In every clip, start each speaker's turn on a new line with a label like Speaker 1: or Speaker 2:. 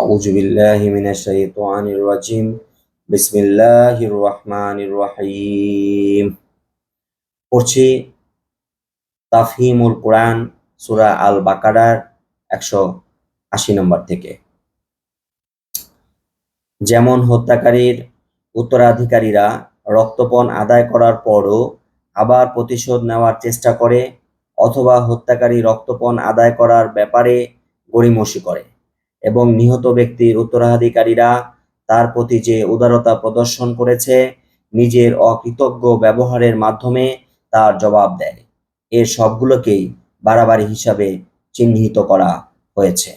Speaker 1: أعوذ بالله من الشيطان الرجيم بسم الله الرحمن الرحيم পড়ছি তাফহিমুল কোরআন সূরা আল বাকারার একশো আশি নম্বর থেকে যেমন হত্যাকারীর উত্তরাধিকারীরা রক্তপণ আদায় করার পরও আবার প্রতিশোধ নেওয়ার চেষ্টা করে অথবা হত্যাকারী রক্তপণ আদায় করার ব্যাপারে গড়িমসি করে এবং নিহত ব্যক্তির উত্তরাধিকারীরা তার প্রতি যে উদারতা প্রদর্শন করেছে, নিজের অকৃতজ্ঞ ব্যবহারের মাধ্যমে তার জবাব দেয়। এর সবগুলোকেই বাড়াবাড়ি হিসাবে চিহ্নিত করা হয়েছে।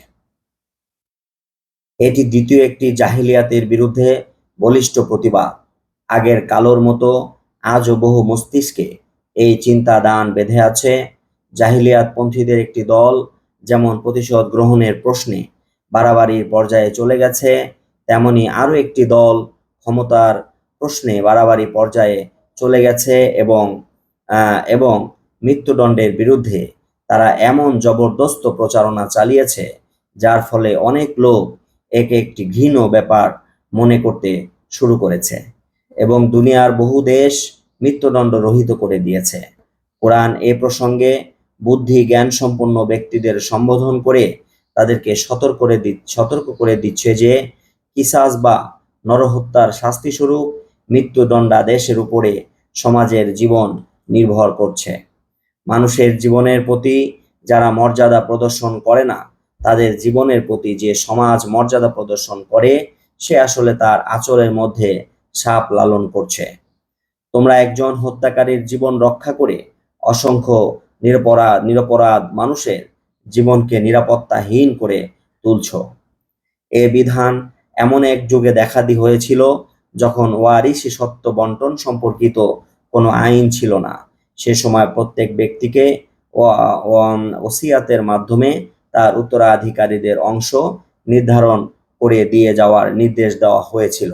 Speaker 1: এটি দ্বিতীয় একটি জাহিলিয়াতের বিরুদ্ধে বলিষ্ঠ প্রতিবাদ। আগের কালোর মতো আজও বহু মস্তিষ্কে এই চিন্তা দান বেঁধে আছে। জাহিলিয়াত পন্থীদের একটি দল যেমন প্রতিশোধ গ্রহণের প্রশ্নে বাড়াবাড়ির পর্যায়ে চলে গেছে। তেমনি আরও একটি দল ক্ষমতার প্রশ্নে বাড়াবাড়ি পর্যায়ে চলে গেছে এবং এবং মৃত্যুদণ্ডের বিরুদ্ধে তারা এমন জবরদস্ত প্রচারণা চালিয়েছে, যার ফলে অনেক লোক একে একটি ঘৃণ ব্যাপার মনে করতে শুরু করেছে এবং দুনিয়ার বহু দেশ মৃত্যুদণ্ড রহিত করে দিয়েছে। কোরআন এ প্রসঙ্গে বুদ্ধি জ্ঞান সম্পন্ন ব্যক্তিদের সম্বোধন করে তাদেরকে সতর্ক করে দি সতর্ক করে দিচ্ছে যে কিসাস বা নরহত্যার শাস্তি শাস্তিস্বরূপ মৃত্যুদণ্ডাদেশের উপরে সমাজের জীবন নির্ভর করছে। মানুষের জীবনের প্রতি যারা মর্যাদা প্রদর্শন করে না, তাদের জীবনের প্রতি যে সমাজ মর্যাদা প্রদর্শন করে, সে আসলে তার আচরের মধ্যে সাপ লালন করছে। তোমরা একজন হত্যাকারীর জীবন রক্ষা করে অসংখ্য নিরপরাধ নিরপরাধ মানুষের জীবনকে নিরাপত্তাহীন করে তুলছ। এ বিধান এমন এক যুগে দেখা দি হয়েছিল যখন ওয়ারিসি সত্য বন্টন সম্পর্কিত কোনো আইন ছিল না। সে সময় প্রত্যেক ব্যক্তিকে ওসিয়াতের মাধ্যমে তার উত্তরাধিকারীদের অংশ নির্ধারণ করে দিয়ে যাওয়ার নির্দেশ দেওয়া হয়েছিল।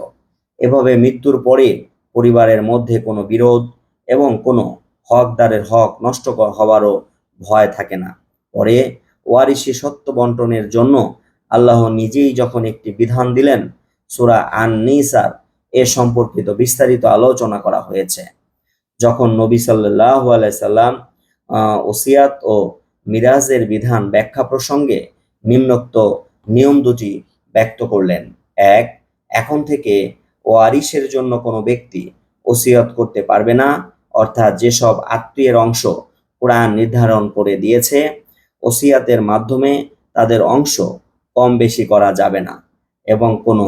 Speaker 1: এভাবে মৃত্যুর পরে পরিবারের মধ্যে কোনো বিরোধ এবং কোনো হকদারের হক নষ্ট হওয়ারও ভয় থাকে না। পরে ওয়ারিসি সত্য বন্টনের জন্য আল্লাহ নিজেই যখন একটি বিধান দিলেন সূরা আন নিসার এ সম্পর্কিত বিস্তারিত আলোচনা করা হয়েছে। যখন নবী সাল্লাল্লাহু আলাইহি সাল্লাম আহ, ওসিয়াত ও মিরাজের বিধান ব্যাখ্যা প্রসঙ্গে নিম্নোক্ত নিয়ম দুটি ব্যক্ত করলেন। এক এখন থেকে ওয়ারিসের জন্য কোনো ব্যক্তি ওসিয়ত করতে পারবে না অর্থাৎ যেসব আত্মীয়ের অংশ কোরআন নির্ধারণ করে দিয়েছে ওসিয়াতের মাধ্যমে তাদের অংশ কম বেশি করা যাবে না এবং কোনো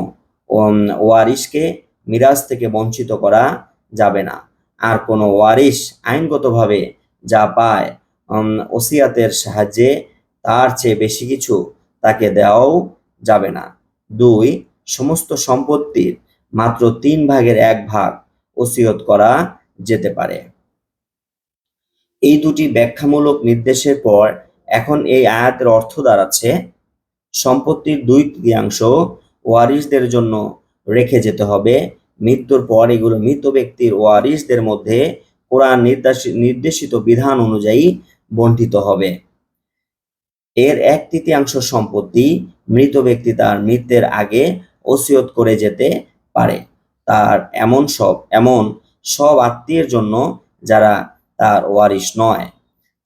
Speaker 1: ওয়ারিশকে মিরাজ থেকে বঞ্চিত করা যাবে না। আর কোনো ওয়ারিশ আইনগতভাবে যা পায় ওসিয়াতের সাহায্যে তার চেয়ে বেশি কিছু তাকে দেওয়াও যাবে না। দুই, সমস্ত সম্পত্তির মাত্র তিন ভাগের এক ভাগ ওসিয়ত করা যেতে পারে। এই দুটি ব্যাখ্যামূলক নির্দেশের পর এখন এই আয়াতের অর্থ দাঁড়াচ্ছে, সম্পত্তির দুই তৃতীয়াংশ ওয়ারিসদের জন্য রেখে যেতে হবে। মৃত্যুর পর এগুলো মৃত ব্যক্তির ওয়ারিসদের মধ্যে কোরআন নির্দেশ- নির্দেশিত বিধান অনুযায়ী বন্টিত হবে। এর এক তৃতীয়াংশ সম্পত্তি মৃত ব্যক্তি তার মৃত্যুর আগে ওসিয়ত করে যেতে পারে। তার এমন সব এমন সব আত্মীয়ের জন্য যারা তার ওয়ারিশ নয়।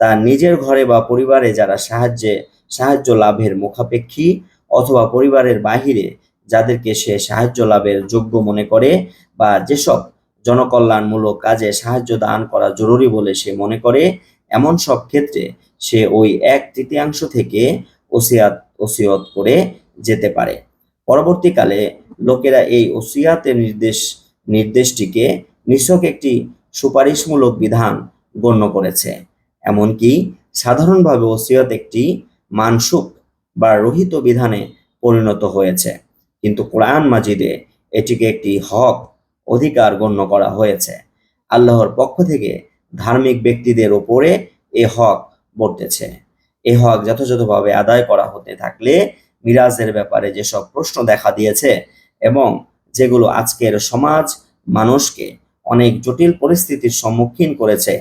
Speaker 1: তার নিজের ঘরে বা পরিবারে যারা সাহায্যে, সাহায্য লাভের মুখাপেক্ষী অথবা পরিবারের বাহিরে যাদেরকে সে সাহায্য লাভের যোগ্য মনে করে বা যেসব জনকল্যাণমূলক কাজে সাহায্য দান করা জরুরি বলে সে মনে করে, এমন সব ক্ষেত্রে সে ওই এক তৃতীয়াংশ থেকে ওসিয়াত, ওসিয়ত করে যেতে পারে। পরবর্তীকালে লোকেরা এই ওসিয়াতের নির্দেশ, নির্দেশটিকে নিছক একটি সুপারিশমূলক বিধান গণ্য করেছে। এমনকি সাধারণভাবে ওসিয়ত একটি মানসুক বা রহিত বিধানে পরিণত হয়েছে। কিন্তু কোরআন মাজিদে এটিকে একটি হক অধিকার গণ্য করা হয়েছে। আল্লাহর পক্ষ থেকে ধার্মিক ব্যক্তিদের ওপরে এ হক বর্তেছে। এ হক যথাযথভাবে আদায় করা হতে থাকলে মিরাজের ব্যাপারে যেসব প্রশ্ন দেখা দিয়েছে এবং যেগুলো আজকের সমাজ মানুষকে অনেক জটিল পরিস্থিতির সম্মুখীন করেছে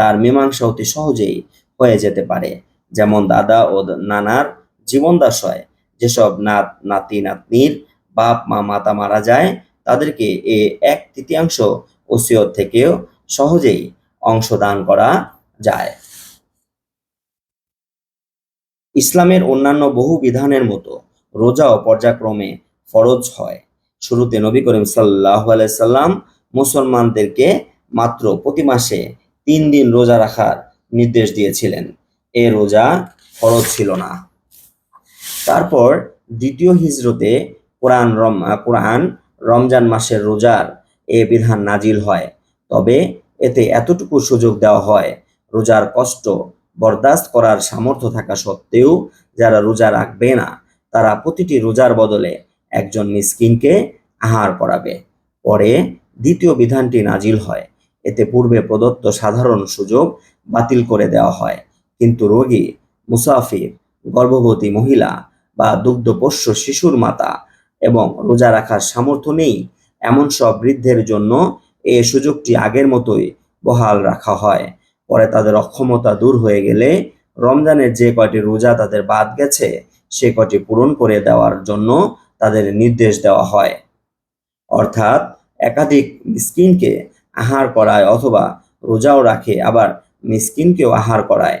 Speaker 1: তার মীমাংসা অতি সহজেই হয়ে যেতে পারে। যেমন দাদা ও নানার জীবনদাশয়। যেসব নাত, নাতি, নাতনির বাপ, মা, মাতা মারা যায়, তাদেরকে এ এক তৃতীয়াংশ ওসিয়ত থেকেও সহজেই অংশ দান করা যায়। ইসলামের অন্যান্য বহু বিধানের মতো রোজাও পর্যায়ক্রমে ফরজ হয়। শুরুতে নবী করিম সাল্লাহ সাল্লাম মুসলমানদেরকে মাত্র প্রতি মাসে তিন দিন রোজা রাখার নির্দেশ দিয়েছিলেন। এ রোজা ফরজ ছিল না। তারপর দ্বিতীয় হিজরতে কোরআন রম, কোরআন রমজান মাসের রোজার এ বিধান নাজিল হয়। তবে এতে এতটুকু সুযোগ দেওয়া হয়, রোজার কষ্ট বরদাস্ত করার সামর্থ্য থাকা সত্ত্বেও যারা রোজা রাখবে না, তারা প্রতিটি রোজার বদলে একজন মিসকিনকে আহার করাবে। পরে দ্বিতীয় বিধানটি নাজিল হয়। এতে পূর্বে প্রদত্ত সাধারণ সুযোগ বাতিল করে দেওয়া হয়। কিন্তু রোগী, মুসাফির, গর্ভবতী মহিলা বা দুগ্ধপোষ্য শিশুর মাতা এবং রোজা রাখার সামর্থ্য নেই, এমন সব বৃদ্ধের জন্য এ সুযোগটি আগের মতোই বহাল রাখা হয়। পরে তাদের অক্ষমতা দূর হয়ে গেলে রমজানের যে কয়টি রোজা তাদের বাদ গেছে, সে কয়টি পূরণ করে দেওয়ার জন্য তাদের নির্দেশ দেওয়া হয়। অর্থাৎ একাধিক মিসকিনকে আহার করায় অথবা রোজাও রাখে, আবার মিসকিনকেও আহার করায়।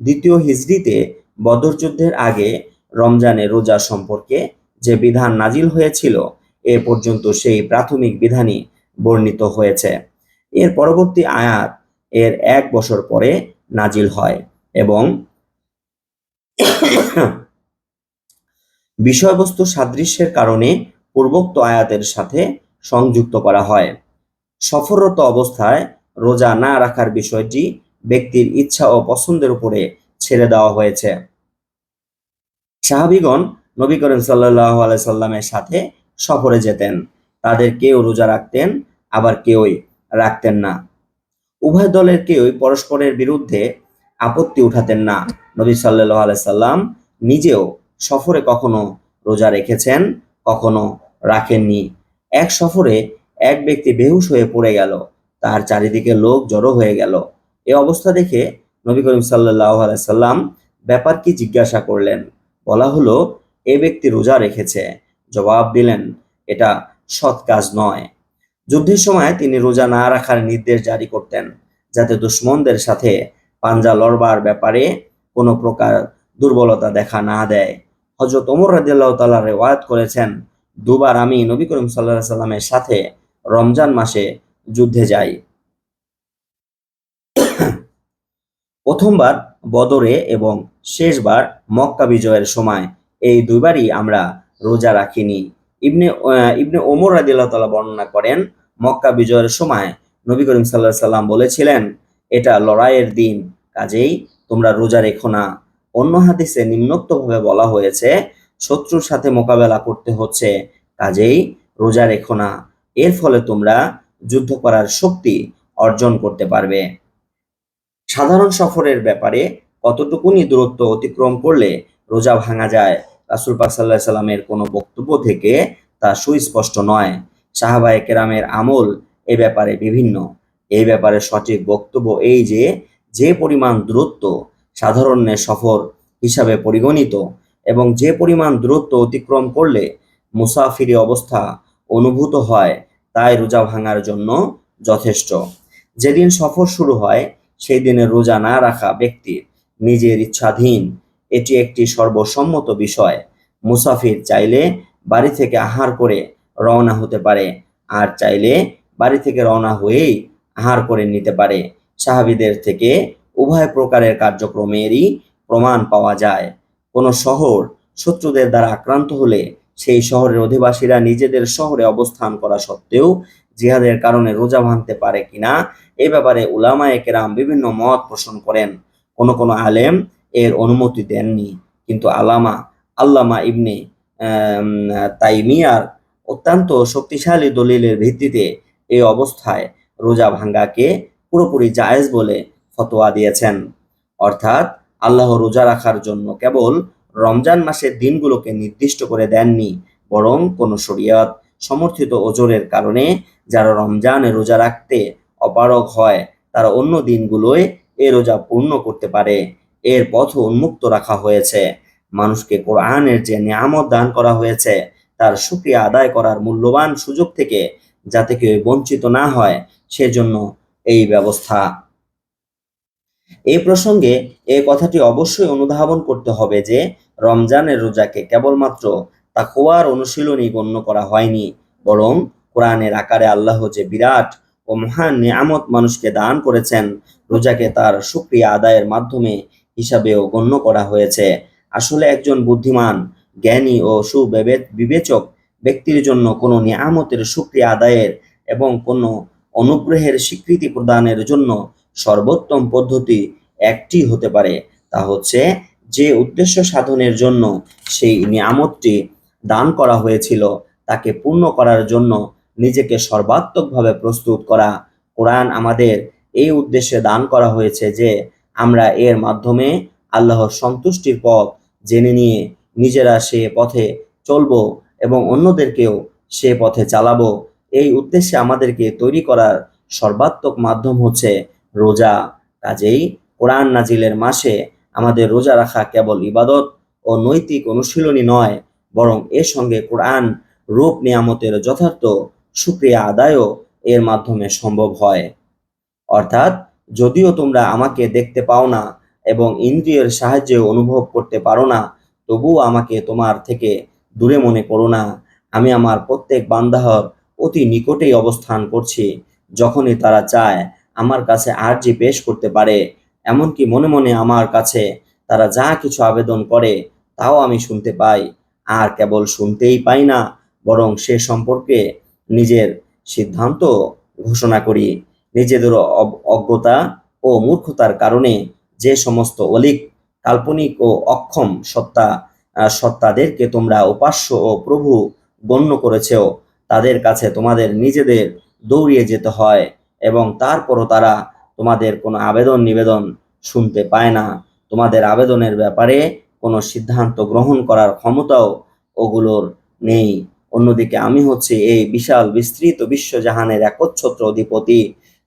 Speaker 1: দ্বিতীয় হিজড়িতে বদর যুদ্ধের আগে রমজানে রোজা সম্পর্কে যে বিধান নাজিল হয়েছিল, এ পর্যন্ত সেই প্রাথমিক বিধানই বর্ণিত হয়েছে। এর পরবর্তী আয়াত এর এক বছর পরে নাজিল হয় এবং বিষয়বস্তু সাদৃশ্যের কারণে পূর্বোক্ত আয়াতের সাথে সংযুক্ত করা হয়। সফররত অবস্থায় রোজা না রাখার বিষয়টি ব্যক্তির ইচ্ছা ও পছন্দের উপরে ছেড়ে দেওয়া হয়েছে। সাহাবিগণ নবী করিম সাল্লাহ সাল্লামের সাথে সফরে যেতেন। তাদের কেউ রোজা রাখতেন, আবার কেউই রাখতেন না। উভয় দলের কেউই পরস্পরের বিরুদ্ধে আপত্তি উঠাতেন না। নবী সাল্লাহ সাল্লাম নিজেও সফরে কখনো রোজা রেখেছেন, কখনো রাখেননি। এক সফরে এক ব্যক্তি বেহুশ হয়ে পড়ে গেল। তার চারিদিকে লোক জড়ো হয়ে গেল। এ অবস্থা দেখে নবী করিম সাল্লাহ সাল্লাম ব্যাপার কি জিজ্ঞাসা করলেন। বলা হলো, এ ব্যক্তি রোজা রেখেছে। জবাব দিলেন, এটা সৎ কাজ নয়। যুদ্ধের সময় তিনি রোজা না রাখার নির্দেশ জারি করতেন, যাতে দুশ্মনদের সাথে পাঞ্জা লড়বার ব্যাপারে কোনো প্রকার দুর্বলতা দেখা না দেয়। হজরত ওমর রাজিয়াল্লাহ তাল্লাহ রেওয়ায়ত করেছেন, দুবার আমি নবী করিম সাল্লাহ সাল্লামের সাথে রমজান মাসে যুদ্ধে যায় প্রথমবার বদরে এবং শেষবার মক্কা বিজয়ের সময় এই দুইবারই আমরা রোজা রাখিনি। ইবনে ইবনে ওমর রাদিল্লাহ তালা বর্ণনা করেন, মক্কা বিজয়ের সময় নবী করিম সাল্লাহ সাল্লাম বলেছিলেন, এটা লড়াইয়ের দিন, কাজেই তোমরা রোজা রেখো না। অন্য হাদিসে নিম্নোক্তভাবে বলা হয়েছে, শত্রুর সাথে মোকাবেলা করতে হচ্ছে, কাজেই রোজা রেখো না। এর ফলে তোমরা যুদ্ধ করার শক্তি অর্জন করতে পারবে। সাধারণ সফরের ব্যাপারে কতটুকুনি দূরত্ব অতিক্রম করলে রোজা ভাঙা যায়, রাসুল পাক সাল্লাহ সাল্লামের কোনো বক্তব্য থেকে তা সুস্পষ্ট নয়। সাহাবায়ে কেরামের আমল এ ব্যাপারে বিভিন্ন। এই ব্যাপারে সঠিক বক্তব্য এই যে যে পরিমাণ দূরত্ব সাধারণের সফর হিসাবে পরিগণিত এবং যে পরিমাণ দূরত্ব অতিক্রম করলে মুসাফিরি অবস্থা অনুভূত হয়, তাই রোজা ভাঙার জন্য যথেষ্ট। যেদিন সফর শুরু হয় সেই দিনে রোজা না রাখা ব্যক্তির নিজের ইচ্ছাধীন। এটি একটি সর্বসম্মত বিষয়। মুসাফির চাইলে বাড়ি থেকে আহার করে রওনা হতে পারে, আর চাইলে বাড়ি থেকে রওনা হয়েই আহার করে নিতে পারে। সাহাবিদের থেকে উভয় প্রকারের কার্যক্রমেরই প্রমাণ পাওয়া যায়। কোনো শহর শত্রুদের দ্বারা আক্রান্ত হলে সেই শহরের অধিবাসীরা নিজেদের শহরে অবস্থান করা সত্ত্বেও জিহাদের কারণে রোজা ভাঙতে পারে কিনা এ ব্যাপারে উলামায়ে কেরাম বিভিন্ন মত পোষণ করেন। কোন কোন আলেম এর অনুমতি দেননি। কিন্তু আলামা, আল্লামা ইবনে তাইমিয়ার অত্যন্ত শক্তিশালী দলিলের ভিত্তিতে এই অবস্থায় রোজা ভাঙ্গাকে পুরোপুরি জায়েজ বলে ফতোয়া দিয়েছেন। অর্থাৎ আল্লাহ রোজা রাখার জন্য কেবল রমজান মাসের দিনগুলোকে নির্দিষ্ট করে দেননি, বরং কোনো শরীয়ত সমর্থিত ওজোরের কারণে যারা রমজানে রোজা রাখতে অপারগ হয়, তারা অন্য দিনগুলোয় এ রোজা পূর্ণ করতে পারে। এর পথ উন্মুক্ত রাখা হয়েছে। মানুষকে কোরআনের যে নিয়ামত দান করা হয়েছে, তার সুক্রিয়া আদায় করার মূল্যবান সুযোগ থেকে যাতে কেউ বঞ্চিত না হয়, সেজন্য এই ব্যবস্থা। এই প্রসঙ্গে এই কথাটি অবশ্যই অনুধাবন করতে হবে যে রমজানের রোজাকে কেবলমাত্র তাকওয়ার অনুশীলনী গণ্য করা হয়নি, বরং কোরআনের আকারে আল্লাহ যে বিরাট ও মহান নিয়ামত মানুষকে দান করেছেন, রোজাকে তার সুক্রিয়া আদায়ের মাধ্যমে হিসাবেও গণ্য করা হয়েছে। আসলে একজন বুদ্ধিমান, জ্ঞানী ও সুবিবেক বিবেচক ব্যক্তির জন্য কোনো নিয়ামতের সুক্রিয়া আদায়ের এবং কোনো অনুগ্রহের স্বীকৃতি প্রদানের জন্য সর্বোত্তম পদ্ধতি একটি হতে পারে, তা হচ্ছে যে উদ্দেশ্য সাধনের জন্য সেই নিয়ামতটি দান করা হয়েছিল, তাকে পূর্ণ করার জন্য নিজেকে সর্বাত্মকভাবে প্রস্তুত করা। কোরআন আমাদের এই উদ্দেশ্যে দান করা হয়েছে যে, আমরা এর মাধ্যমে আল্লাহর সন্তুষ্টির পথ জেনে নিয়ে নিজেরা সে পথে চলবো এবং অন্যদেরকেও সে পথে চালাবো। এই উদ্দেশ্যে আমাদেরকে তৈরি করার সর্বাত্মক মাধ্যম হচ্ছে রোজা। কাজেই কোরআন নাজিলের মাসে আমাদের রোজা রাখা কেবল ইবাদত ও নৈতিক অনুশীলনী নয়, বরং এর সঙ্গে কোরআন, রূপ নিয়ামতের যথার্থ সুক্রিয়া আদায়ও এর মাধ্যমে সম্ভব হয়। অর্থাৎ, যদিও তোমরা আমাকে দেখতে পাও না এবং ইন্দ্রিয়ের সাহায্যে অনুভব করতে পারো না, তবুও আমাকে তোমার থেকে দূরে মনে করো না। আমি আমার প্রত্যেক বান্দাহর অতি নিকটেই অবস্থান করছি, যখনই তারা চায় আমার কাছে আর্জি পেশ করতে পারে। এমনকি মনে মনে আমার কাছে তারা যা কিছু আবেদন করে তাও আমি শুনতে পাই। আর কেবল শুনতেই পাই না, বরং সে সম্পর্কে নিজের সিদ্ধান্ত ঘোষণা করি। নিজেদের অজ্ঞতা ও মূর্খতার কারণে যে সমস্ত অলিক, কাল্পনিক ও অক্ষম সত্তা সত্তাদেরকে তোমরা উপাস্য ও প্রভু গণ্য করেছেও, তাদের কাছে তোমাদের নিজেদের দৌড়িয়ে যেতে হয় এবং তারপরও তারা তোমাদের কোনো আবেদন নিবেদন শুনতে পায় না। তোমাদের আবেদনের ব্যাপারে কোনো সিদ্ধান্ত গ্রহণ করার ক্ষমতাও ওগুলোর নেই। অন্যদিকে আমি হচ্ছে এই বিশাল বিস্তৃত বিশ্বজাহানের একচ্ছত্র অধিপতি।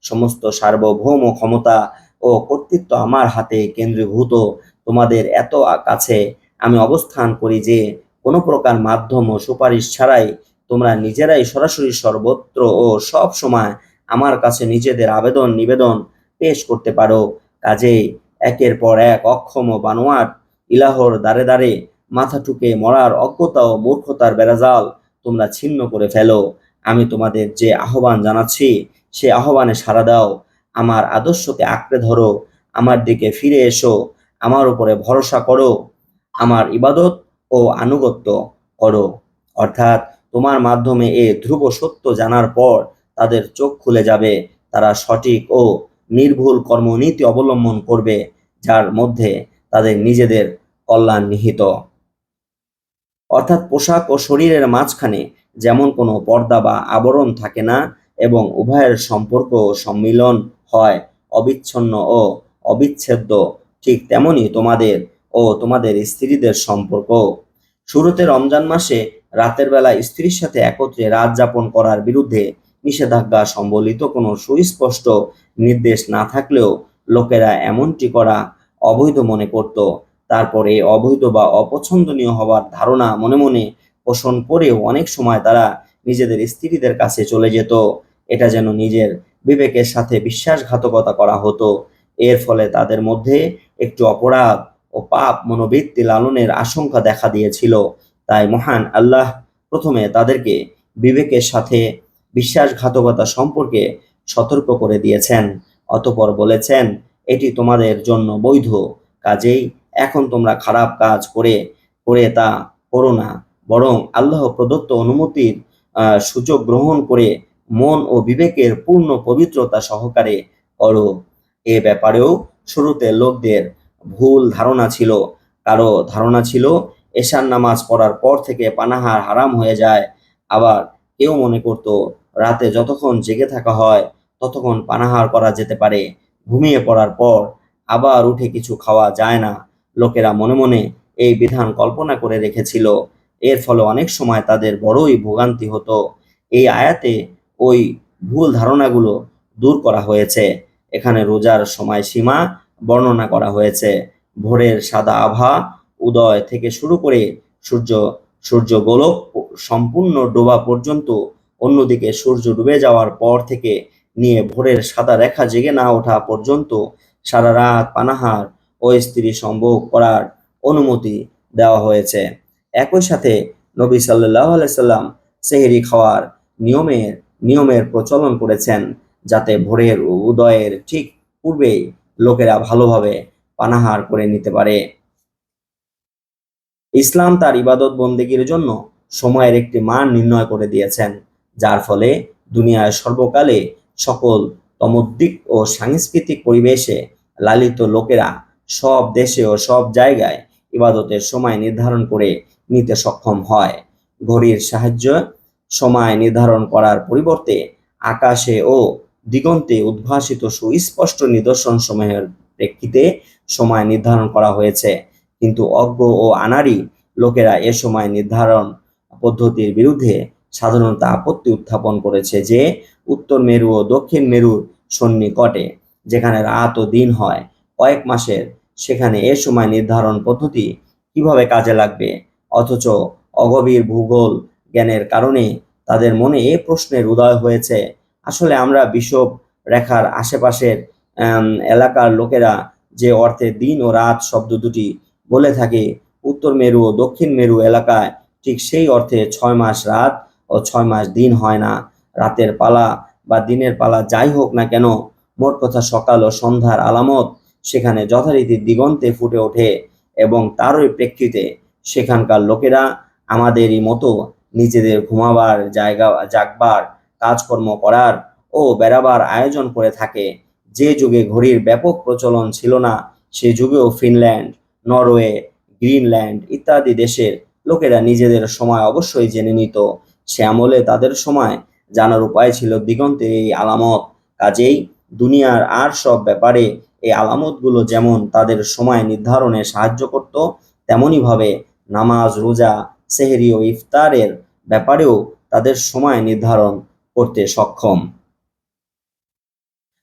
Speaker 1: সমস্ত সার্বভৌম ক্ষমতা ও কর্তৃত্ব আমার হাতে কেন্দ্রীভূত। তোমাদের এত কাছে আমি অবস্থান করি যে কোনো প্রকার মাধ্যম ও সুপারিশ ছাড়াই তোমরা নিজেরাই সরাসরি সর্বত্র ও সব সময় আমার কাছে নিজেদের আবেদন নিবেদন পেশ করতে পারো। কাজেই একের পর এক অক্ষম বানোয়াট, ইলাহর দ্বারে দ্বারে মাথা ঠুকে মরার অজ্ঞতা ও মূর্খতার বেড়াজাল তোমরা ছিন্ন করে ফেলো। আমি তোমাদের যে আহ্বান জানাচ্ছি, সে আহ্বানে সাড়া দাও। আমার আদর্শকে আঁকড়ে ধরো। আমার দিকে ফিরে এসো। আমার উপরে ভরসা করো। আমার ইবাদত ও আনুগত্য করো। অর্থাৎ তোমার মাধ্যমে এ ধ্রুব সত্য জানার পর তাদের চোখ খুলে যাবে। তারা সঠিক ও নির্ভুল কর্মনীতি অবলম্বন করবে, যার মধ্যে তাদের নিজেদের কল্যাণ নিহিত। অর্থাৎ পোশাক ও শরীরের মাঝখানে যেমন কোনো পর্দা বা আবরণ থাকে না এবং উভয়ের সম্পর্ক সম্মিলন হয় অবিচ্ছন্ন ও অবিচ্ছেদ্য, ঠিক তেমনি তোমাদের ও তোমাদের স্ত্রীদের সম্পর্ক। শুরুতে রমজান মাসে রাতের বেলা স্ত্রীর সাথে একত্রে রাত যাপন করার বিরুদ্ধে নিষেধাজ্ঞা সম্বলিত কোনো সুস্পষ্ট নির্দেশ না থাকলেও লোকেরা এমনটি করা অবৈধ মনে করত। তারপরে অবৈধ বা অপছন্দনীয় হওয়ার ধারণা মনে মনে পোষণ করেও অনেক সময় তারা নিজেদের স্ত্রীদের কাছে চলে যেত। এটা যেন নিজের বিবেকের সাথে বিশ্বাসঘাতকতা করা হতো। এর ফলে তাদের মধ্যে একটু অপরাধ ও পাপ মনোবৃত্তি লালনের আশঙ্কা দেখা দিয়েছিল। তাই মহান আল্লাহ প্রথমে তাদেরকে বিবেকের সাথে বিশ্বাসঘাতকতা সম্পর্কে সতর্ক করে দিয়েছেন। অতপর বলেছেন, এটি তোমাদের জন্য বৈধ। কাজেই এখন তোমরা খারাপ কাজ করে করে তা করো না। বরং আল্লাহ প্রদত্ত অনুমতির সুযোগ গ্রহণ করে মন ও বিবেকের পূর্ণ পবিত্রতা সহকারে করো। এ ব্যাপারেও শুরুতে লোকদের ভুল ধারণা ছিল। কারও ধারণা ছিল, এশার নামাজ পড়ার পর থেকে পানাহার হারাম হয়ে যায়। আবার কেউ মনে করত রাতে যতক্ষণ জেগে থাকা হয়, ততক্ষণ পানাহার করা যেতে পারে। ঘুমিয়ে পড়ার পর আবার উঠে কিছু খাওয়া যায় না। লোকেরা মনে মনে এই বিধান কল্পনা করে রেখেছিল। এর ফলে অনেক সময় তাদের বড়ই ভোগান্তি হতো। এই আয়াতে ওই ভুল ধারণাগুলো দূর করা হয়েছে। এখানে রোজার সময়সীমা বর্ণনা করা হয়েছে। ভোরের সাদা আভা উদয় থেকে শুরু করে সূর্য সূর্য গোলক সম্পূর্ণ ডোবা পর্যন্ত অন্যদিকে সূর্য ডুবে যাওয়ার পর থেকে নিয়ে ভোরের সাদা রেখা জেগে না ওঠা পর্যন্ত সারা রাত পানাহার ও স্ত্রী সম্ভোগ করার অনুমতি দেওয়া হয়েছে। একই সাথে নবী সাল্লাহ সাল্লাম সেহেরি খাওয়ার নিয়মের নিয়মের প্রচলন করেছেন যাতে ভোরের উদয়ের ঠিক পূর্বেই লোকেরা ভালোভাবে পানাহার করে নিতে পারে। ইসলাম তার ইবাদত বন্দেগীর জন্য সময়ের একটি মান নির্ণয় করে দিয়েছেন। যার ফলে দুনিয়ায় সর্বকালে সকল তমোদ্দিক ও সাংস্কৃতিক পরিবেশে লালিত লোকেরা সব দেশে ও সব জায়গায় ইবাদতের সময় নির্ধারণ করে নিতে সক্ষম হয়। ঘড়ির সাহায্য সময় নির্ধারণ করার পরিবর্তে আকাশে ও দিগন্তে উদ্ভাসিত সুস্পষ্ট নিদর্শন সমূহের প্রেক্ষিতে সময় নির্ধারণ করা হয়েছে। কিন্তু অজ্ঞ ও আনারি লোকেরা এ সময় নির্ধারণ পদ্ধতির বিরুদ্ধে সাধারণত আপত্তি উত্থাপন করেছে যে উত্তর মেরু ও দক্ষিণ মেরুর সন্নিকটে যেখানে রাত ও দিন হয়, কয়েক মাসের, সেখানে এ সময় নির্ধারণ পদ্ধতি কীভাবে কাজে লাগবে? অথচ অগভীর ভূগোল জ্ঞানের কারণে তাদের মনে এ প্রশ্নের উদয় হয়েছে। আসলে আমরা বিষব রেখার আশেপাশের এলাকার লোকেরা যে অর্থে দিন ও রাত শব্দ দুটি বলে থাকে, উত্তর মেরু ও দক্ষিণ মেরু এলাকায় ঠিক সেই অর্থে ছয় মাস রাত ও ছয় মাস দিন হয় না, রাতের পালা বা দিনের পালা যাই হোক না কেন, মোট কথা সকাল ও সন্ধ্যার আলামত সেখানে যথারীতি দিগন্তে ফুটে ওঠে এবং তারই প্রেক্ষিতে সেখানকার লোকেরা আমাদেরই মতো নিজেদের ঘুমাবার জায়গা, জাগবার কাজকর্ম করার ও বেড়াবার আয়োজন করে থাকে। যে যুগে ঘড়ির ব্যাপক প্রচলন ছিল না, সে যুগেও ফিনল্যান্ড, নরওয়ে, গ্রিনল্যান্ড ইত্যাদি দেশের লোকেরা নিজেদের সময় অবশ্যই জেনে নিত। সে আমলে তাদের সময় জানার উপায় ছিল দিগন্তের এই আলামত। কাজেই দুনিয়ার আর সব ব্যাপারে এই আলামতগুলো যেমন তাদের সময় নির্ধারণে সাহায্য করত তেমনইভাবে নামাজ, রোজা, সেহেরি ও ইফতারের ব্যাপারেও তাদের সময় নির্ধারণ করতে সক্ষম।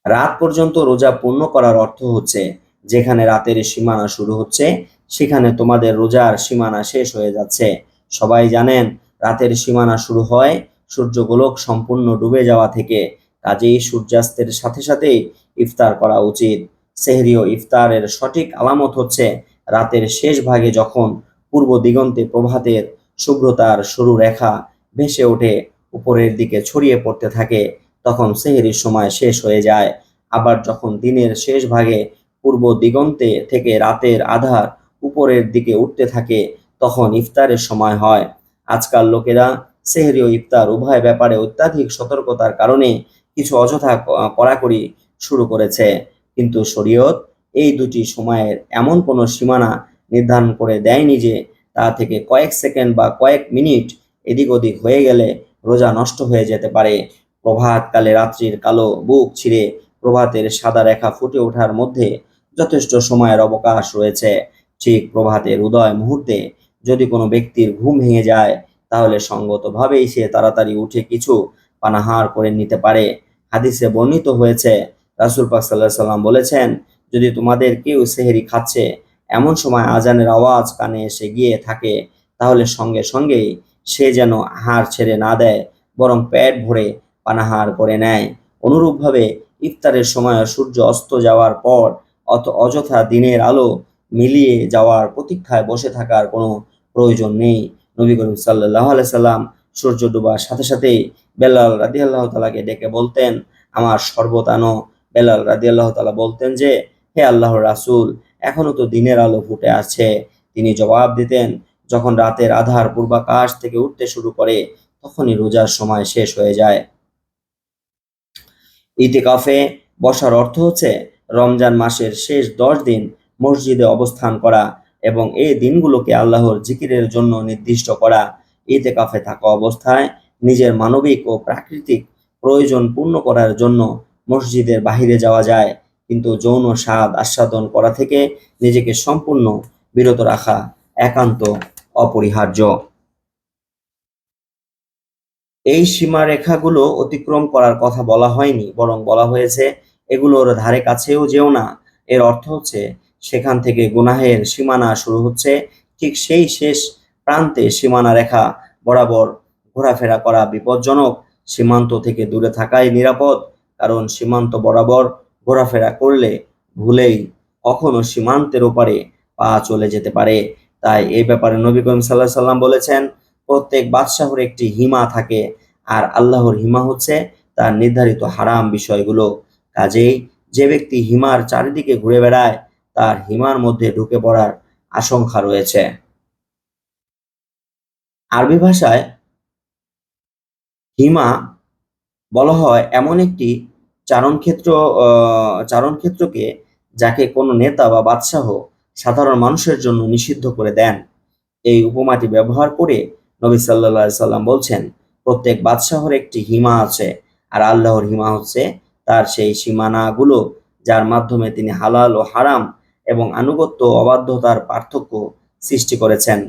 Speaker 1: রাত পর্যন্ত রোজা পূর্ণ করার অর্থ হচ্ছে, যেখানে রাতের সীমানা শুরু হচ্ছে, সেখানে তোমাদের রোজার সীমানা শেষ হয়ে যাচ্ছে। সবাই জানেন রাতের সীমানা শুরু হয়, সূর্যগোলক সম্পূর্ণ ডুবে যাওয়া থেকে। কাজেই সূর্যাস্তের সাথে সাথেই ইফতার করা উচিত। সেহরি ও ইফতারের সঠিক আলামত হচ্ছে রাতের শেষ ভাগে যখন পূর্ব দিগন্তে প্রভাতের শুভ্রতার সরু রেখা ভেসে ওঠে, উপরের দিকে ছড়িয়ে পড়তে থাকে, তখন সেহেরির সময় শেষ হয়ে যায়। আবার যখন দিনের শেষ ভাগে পূর্ব দিগন্তে থেকে রাতের আধার উপরের দিকে উঠতে থাকে, তখন ইফতারের সময় হয়। আজকাল লোকেরা সেহরি ও ইফতার উভয় ব্যাপারে অত্যাধিক সতর্কতার কারণে কিছু অযথা কড়াকড়ি শুরু করেছে। কিন্তু শরীয়ত এই দুটি সময়ের এমন কোনো সীমানা নির্ধারণ করে দেয়নি যে তা থেকে কয়েক সেকেন্ড বা কয়েক মিনিট এদিক ওদিক হয়ে গেলে রোজা নষ্ট হয়ে যেতে পারে। প্রভাতকালে রাত্রির কালো বুক ছিঁড়ে প্রভাতের সাদা রেখা ফুটে ওঠার মধ্যে যথেষ্ট সময়ের অবকাশ রয়েছে। ঠিক প্রভাতের উদয় মুহূর্তে যদি কোনো ব্যক্তির ঘুম ভেঙে যায়, তাহলে সঙ্গতভাবেই সে তাড়াতাড়ি উঠে কিছু পানাহার করে নিতে পারে। হাদিসে বর্ণিত হয়েছে, রাসুল পাক সাল্লাহ সাল্লাম বলেছেন, যদি তোমাদের কেউ সেহেরি খাচ্ছে, এমন সময় আজানের আওয়াজ কানে এসে গিয়ে থাকে, তাহলে সঙ্গে সঙ্গেই সে যেন আহার ছেড়ে না দেয়, বরং পেট ভরে পানাহার করে নেয়। অনুরূপভাবে ইফতারের সময় সূর্য অস্ত যাওয়ার পর অত অযথা দিনের আলো মিলিয়ে যাওয়ার প্রতীক্ষায় বসে থাকার কোনো প্রয়োজন নেই। নবী করিম সাল্লাহ সাল্লাম সূর্য ডুবার সাথে সাথেই বেলাল রাদি আল্লাহ তালাকে ডেকে বলতেন, আমার সর্বতানো বেলাল রাদি আল্লাহ তালা বলতেন যে, হে আল্লাহর রাসুল, এখনও তো দিনের আলো ফুটে আছে। তিনি জবাব দিতেন, যখন রাতের আধার পূর্বাকাশ থেকে উঠতে শুরু করে, তখনই রোজার সময় শেষ হয়ে যায়। ইতিকাফে বসার অর্থ হচ্ছে, রমজান মাসের শেষ দশ দিন মসজিদে অবস্থান করা এবং এই দিনগুলোকে আল্লাহর জিকিরের জন্য নির্দিষ্ট করা ইতেকাফে থাকা অবস্থায় নিজের মানবিক ও প্রাকৃতিক প্রয়োজন পূর্ণ করার জন্য মসজিদের বাহিরে যাওয়া যায়। কিন্তু যৌন স্বাদ আস্বাদন করা থেকে নিজেকে সম্পূর্ণ বিরত রাখা একান্ত অপরিহার্য। এই সীমারেখাগুলো অতিক্রম করার কথা বলা হয়নি, বরং বলা হয়েছে, এগুলোর ধারে কাছেও যেও না। এর অর্থ হচ্ছে সেখান থেকে গুনাহের সীমানা শুরু হচ্ছে। ঠিক সেই শেষ প্রান্তে সীমানা রেখা বরাবর ঘোরাফেরা করা বিপজ্জনক। সীমান্ত থেকে দূরে থাকাই নিরাপদ, কারণ সীমান্ত বরাবর ঘোরাফেরা করলে ভুলেই কখনো সীমান্তের ওপারে পা চলে যেতে পারে। তাই এই ব্যাপারে নবী করিম সাল্লাহ সাল্লাম বলেছেন, প্রত্যেক বাদশাহর একটি হিমা থাকে আর আল্লাহর হিমা হচ্ছে তার নির্ধারিত হারাম বিষয়গুলো। কাজেই যে ব্যক্তি হিমার চারিদিকে ঘুরে বেড়ায় তার হিমার মধ্যে ঢুকে পড়ার আশঙ্কা রয়েছে। আরবি ভাষায় হিমা বলা হয় এমন একটি চারণক্ষেত্র চারণক্ষেত্রকে যাকে কোনো নেতা বা বাদশাহ সাধারণ মানুষের জন্য নিষিদ্ধ করে দেন। এই উপমাটি ব্যবহার করে নবী আলাইহি সাল্লাম বলছেন, প্রত্যেক বাদশাহর একটি হিমা আছে আর আল্লাহর হিমা হচ্ছে তার সেই সীমানাগুলো যার মাধ্যমে তিনি হালাল ও হারাম এবং আনুগত্য অবাধ্যতার পার্থক্য সৃষ্টি করেছেন।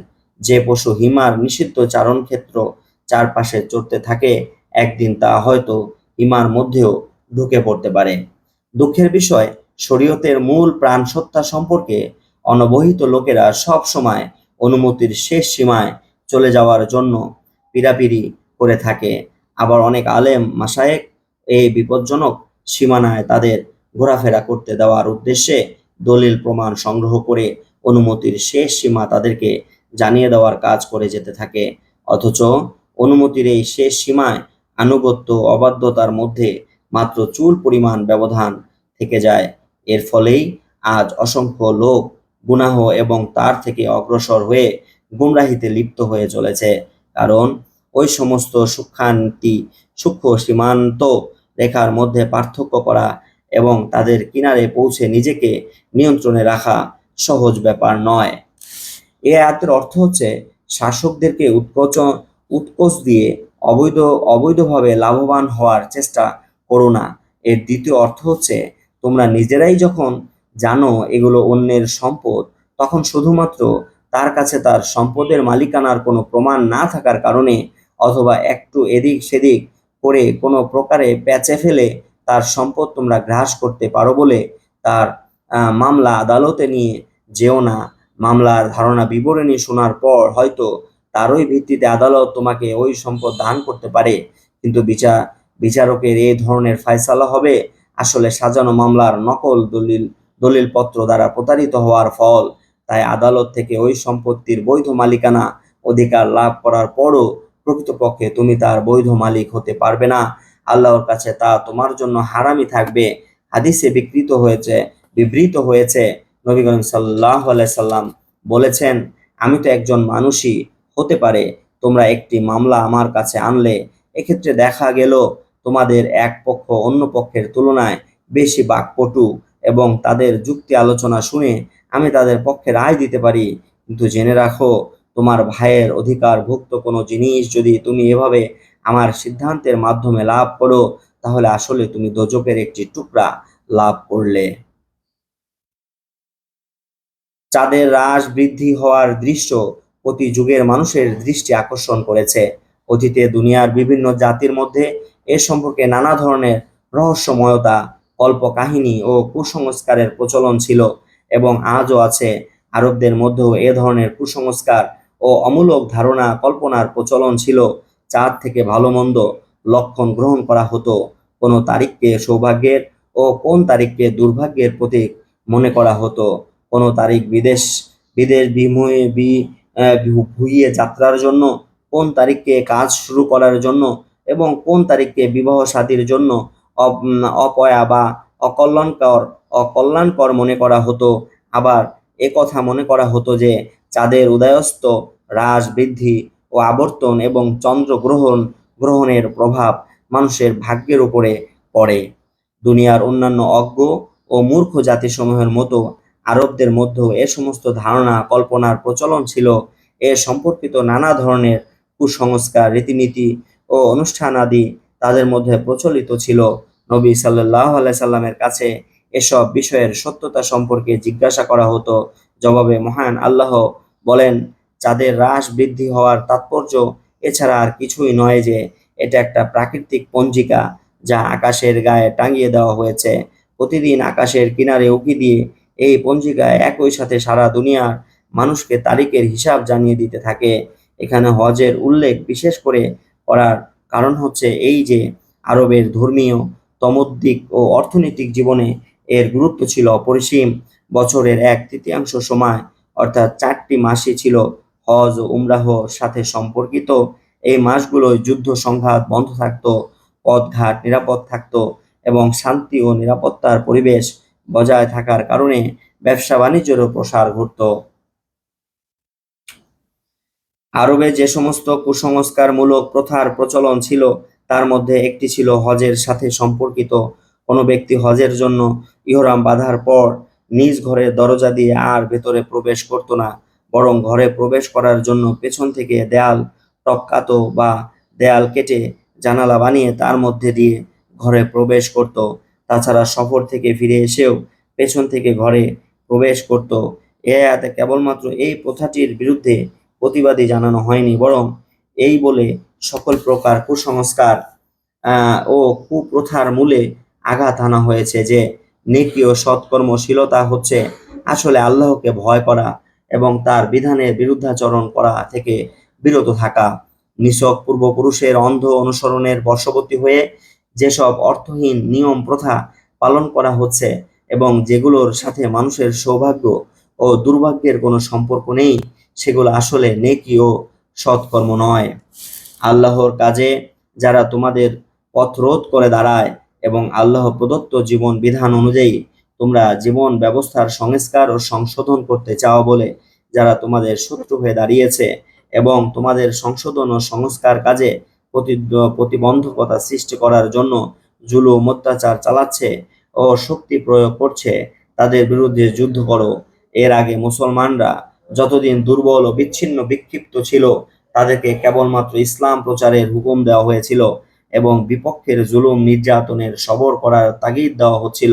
Speaker 1: যে পশু হিমার নিষিদ্ধ চারণ ক্ষেত্র চারপাশে চড়তে থাকে, একদিন তা হয়তো হিমার মধ্যেও ঢুকে পড়তে পারে। দুঃখের বিষয়, শরীয়তের মূল প্রাণ সত্তা সম্পর্কে অনবহিত লোকেরা সব সময় অনুমতির শেষ সীমায় চলে যাওয়ার জন্য পিরাপিরি করে থাকে। আবার অনেক আলেম মাসায়েক এই বিপজ্জনক সীমানায় তাদের ঘোরাফেরা করতে দেওয়ার উদ্দেশ্যে দলিল প্রমাণ সংগ্রহ করে অনুমতির শেষ সীমা তাদেরকে জানিয়ে দেওয়ার কাজ করে যেতে থাকে। অথচ অনুমতির এই শেষ সীমায় আনুগত্য অবাধ্যতার মধ্যে মাত্র চুল পরিমাণ ব্যবধান থেকে যায়। এর ফলেই আজ অসংখ্য লোক গুনাহ এবং তার থেকে অগ্রসর হয়ে গুমরাহিতে লিপ্ত হয়ে চলেছে। কারণ ওই সমস্ত সূক্ষ্মান্তি সূক্ষ্ম সীমান্ত রেখার মধ্যে পার্থক্য করা এবং তাদের কিনারে পৌঁছে নিজেকে নিয়ন্ত্রণে রাখা সহজ ব্যাপার নয়। এ আয়াতের অর্থ হচ্ছে, শাসকদেরকে উৎকোচ উৎকোচ দিয়ে অবৈধ, অবৈধভাবে লাভবান হওয়ার চেষ্টা করো না। এর দ্বিতীয় অর্থ হচ্ছে, তোমরা নিজেরাই যখন জানো এগুলো অন্যের সম্পদ, তখন শুধুমাত্র তার কাছে তার সম্পদের মালিকানার কোনো প্রমাণ না থাকার কারণে অথবা একটু এদিক সেদিক করে কোনো প্রকারে প্যাচে ফেলে তার সম্পদ তোমরা গ্রাস করতে পারো বলে তার মামলা আদালতে নিয়ে যেও না। মামলার ধারণা বিবরণী শোনার পর হয়তো তারই ভিত্তিতে আদালত তোমাকে ওই সম্পদ দান করতে পারে। কিন্তু বিচার বিচারকের এই ধরনের ফয়সালা হবে আসলে সাজানো মামলার নকল দলিল, দলিলপত্র দ্বারা প্রতারিত হওয়ার ফল। তাই আদালত থেকে ওই সম্পত্তির বৈধ মালিকানা অধিকার লাভ করার পরও প্রকৃতপক্ষে তুমি তার বৈধ মালিক হতে পারবে না। আল্লাহর কাছে তা তোমার জন্য হারামি থাকবে। হাদিসে বিকৃত হয়েছে, বিবৃত হয়েছে। নবী করিম সাল্লাহ সাল্লাম বলেছেন, আমি তো একজন মানুষই, হতে পারে তোমরা একটি মামলা আমার কাছে আনলে, এক্ষেত্রে দেখা গেল তোমাদের এক পক্ষ অন্য পক্ষের তুলনায় বেশি বাকপটু এবং তাদের যুক্তি আলোচনা শুনে আমি তাদের পক্ষে রায় দিতে পারি। কিন্তু জেনে রাখো, তোমার ভাইয়ের অধিকারভুক্ত কোনো জিনিস যদি তুমি এভাবে আমার সিদ্ধান্তের মাধ্যমে লাভ করো, তাহলে আসলে তুমি দোজকের একটি টুকরা লাভ করলে। চাঁদের হ্রাস বৃদ্ধি হওয়ার দৃশ্য প্রতি যুগের মানুষের দৃষ্টি আকর্ষণ করেছে। অতীতে দুনিয়ার বিভিন্ন জাতির মধ্যে এ সম্পর্কে নানা ধরনের রহস্যময়তা, কল্পকাহিনী ও কুসংস্কারের প্রচলন ছিল এবং আজও আছে। আরবদের মধ্যেও এ ধরনের কুসংস্কার ও অমূলক ধারণা কল্পনার প্রচলন ছিল। চাঁদ থেকে ভালো মন্দ লক্ষণ গ্রহণ করা হতো। কোনো তারিখকে সৌভাগ্যের ও কোন তারিখকে দুর্ভাগ্যের প্রতীক মনে করা হতো। কোনো তারিখ বিদেশ বিদেশ বিমুয়ে বি ভুইয়ে যাত্রার জন্য, কোন তারিখকে কাজ শুরু করার জন্য এবং কোন তারিখকে বিবাহ শাদীর জন্য অপ- অপয়া বা অকল্যাণকর অকল্যাণকর মনে করা হতো। আবার এ কথা মনে করা হতো যে চাঁদের উদয়স্ত হ্রাস বৃদ্ধি ও আবর্তন এবং চন্দ্র গ্রহণ, গ্রহণের প্রভাব মানুষের ভাগ্যের উপরে পড়ে। দুনিয়ার অন্যান্য অজ্ঞ ও মূর্খ জাতিসমূহের মতো আরবদের মধ্যেও এ সমস্ত ধারণা, কল্পনার প্রচলন ছিল। এ সম্পর্কিত নানা ধরনের কুসংস্কার, রীতিনীতি ও অনুষ্ঠান আদি তাদের মধ্যে প্রচলিত ছিল। নবী সাল্লাহ সাল্লামের কাছে এসব বিষয়ের সত্যতা সম্পর্কে জিজ্ঞাসা করা হতো। জবাবে মহান আল্লাহ বলেন চাঁদের হ্রাস বৃদ্ধি হওয়ার তাৎপর্য, এছাড়া আর কিছুই নয় যে এটা একটা প্রাকৃতিক পঞ্জিকা যা আকাশের গায়ে টাঙিয়ে দেওয়া হয়েছে। প্রতিদিন আকাশের কিনারে উকি দিয়ে এই পঞ্জিকায় একই সাথে সারা দুনিয়ার মানুষকে তারিখের হিসাব জানিয়ে দিতে থাকে। এখানে হজের উল্লেখ বিশেষ করে করার কারণ হচ্ছে এই যে আরবের ধর্মীয়, তমোদ্দিক ও অর্থনৈতিক জীবনে এর গুরুত্ব ছিল অপরিসীম। বছরের এক তৃতীয়াংশ সময়, অর্থাৎ চারটি মাসই ছিল হজ ও উমরাহ সাথে সম্পর্কিত। এই মাসগুলোয় যুদ্ধ সংঘাত বন্ধ থাকতো, পথঘাট নিরাপদ থাকতো এবং শান্তি ও নিরাপত্তার পরিবেশ বজায় থাকার কারণে ব্যবসা বাণিজ্যেরও প্রসার ঘটত। আরবে যে সমস্ত কুসংস্কারমূলক প্রথার প্রচলন ছিল, তার মধ্যে একটি ছিল হজের সাথে সম্পর্কিত। কোনো ব্যক্তি হজের জন্য ইহরাম বাঁধার পর নিজ ঘরের দরজা দিয়ে আর ভেতরে প্রবেশ করত না। বরং ঘরে প্রবেশ করার জন্য পেছন থেকে দেয়াল টপকাতো বা দেয়াল কেটে জানালা বানিয়ে তার মধ্যে দিয়ে ঘরে প্রবেশ করত। তাছাড়া সফর থেকে ফিরে এসেও পেছন থেকে ঘরে প্রবেশ করত। এ আয়াতে কেবলমাত্র এই প্রথাটির বিরুদ্ধে প্রতিবাদী জানানো হয়নি, বরং এই বলে সকল প্রকার কুসংস্কার ও কুপ্রথার মূলে আঘাত আনা হয়েছে যে নেকি ও সৎকর্মশীলতা হচ্ছে আসলে আল্লাহকে ভয় করা এবং তার বিধানের বিরুদ্ধাচরণ করা থেকে বিরত থাকা। নিছক পূর্বপুরুষের অন্ধ অনুসরণের বর্ষবর্তী হয়ে যেসব অর্থহীন নিয়ম প্রথা পালন করা হচ্ছে এবং যেগুলোর সাথে মানুষের সৌভাগ্য ও দুর্ভাগ্যের কোনো সম্পর্ক নেই, সেগুলো আসলে নেকি ও সৎকর্ম নয়। আল্লাহর কাজে যারা তোমাদের পথ রোধ করে দাঁড়ায় এবং আল্লাহ প্রদত্ত জীবন বিধান অনুযায়ী তোমরা জীবন ব্যবস্থার সংস্কার ও সংশোধন করতে চাও বলে যারা তোমাদের শত্রু হয়ে দাঁড়িয়েছে এবং তোমাদের সংশোধন ও সংস্কার কাজে প্রতি- প্রতিবন্ধকতা সৃষ্টি করার জন্য জুলুম, অত্যাচার চালাচ্ছে ও শক্তি প্রয়োগ করছে, তাদের বিরুদ্ধে যুদ্ধ করো। এর আগে মুসলমানরা যতদিন দুর্বল ও বিচ্ছিন্ন বিক্ষিপ্ত ছিল, তাদেরকে কেবলমাত্র ইসলাম প্রচারের হুকুম দেওয়া হয়েছিল এবং বিপক্ষের জুলুম নির্যাতনের সবর করার তাগিদ দেওয়া হচ্ছিল।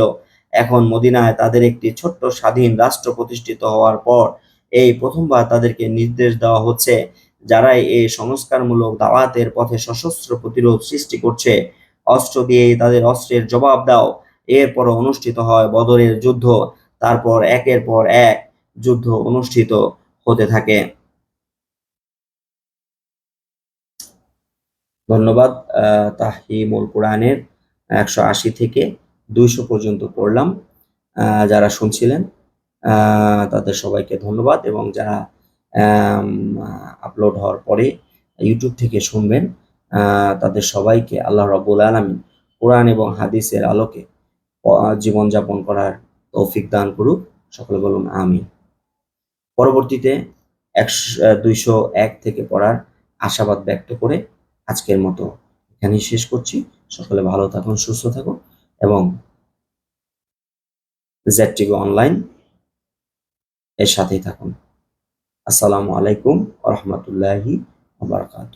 Speaker 1: এখন মদিনায় তাদের একটি ছোট্ট স্বাধীন রাষ্ট্র প্রতিষ্ঠিত হওয়ার পর এই প্রথমবার তাদেরকে নির্দেশ দেওয়া হচ্ছে, যারাই এই সংস্কারমূলক দাওয়াতের পথে সশস্ত্র প্রতিরোধ সৃষ্টি করছে। অস্ত্র দিয়ে তাদের অস্ত্রের জবাব দাও। এরপর অনুষ্ঠিত হয় বদরের যুদ্ধ। তারপর একের পর এক যুদ্ধ অনুষ্ঠিত হতে থাকে। ধন্যবাদ তাহিমুল কোরআনের একশো আশি থেকে দুইশো পর্যন্ত পড়লাম। যারা শুনছিলেন তাদের সবাইকে ধন্যবাদ এবং যারা আপলোড হওয়ার পরে ইউটিউব থেকে শুনবেন তাদের সবাইকে আল্লাহ রব্বুল আলমিন কোরআন এবং হাদিসের আলোকে জীবনযাপন করার তৌফিক দান করুক। সকলে বলুন আমি পরবর্তীতে একশো, দুইশো এক থেকে পড়ার আশাবাদ ব্যক্ত করে আজকের মতো এখানেই শেষ করছি। সকলে ভালো থাকুন, সুস্থ থাকুন। এবং জেড টিভি অনলাইন এর সাথেই থাকুন। আসসালামু আলাইকুম রহমতুল্লাহি বারকাত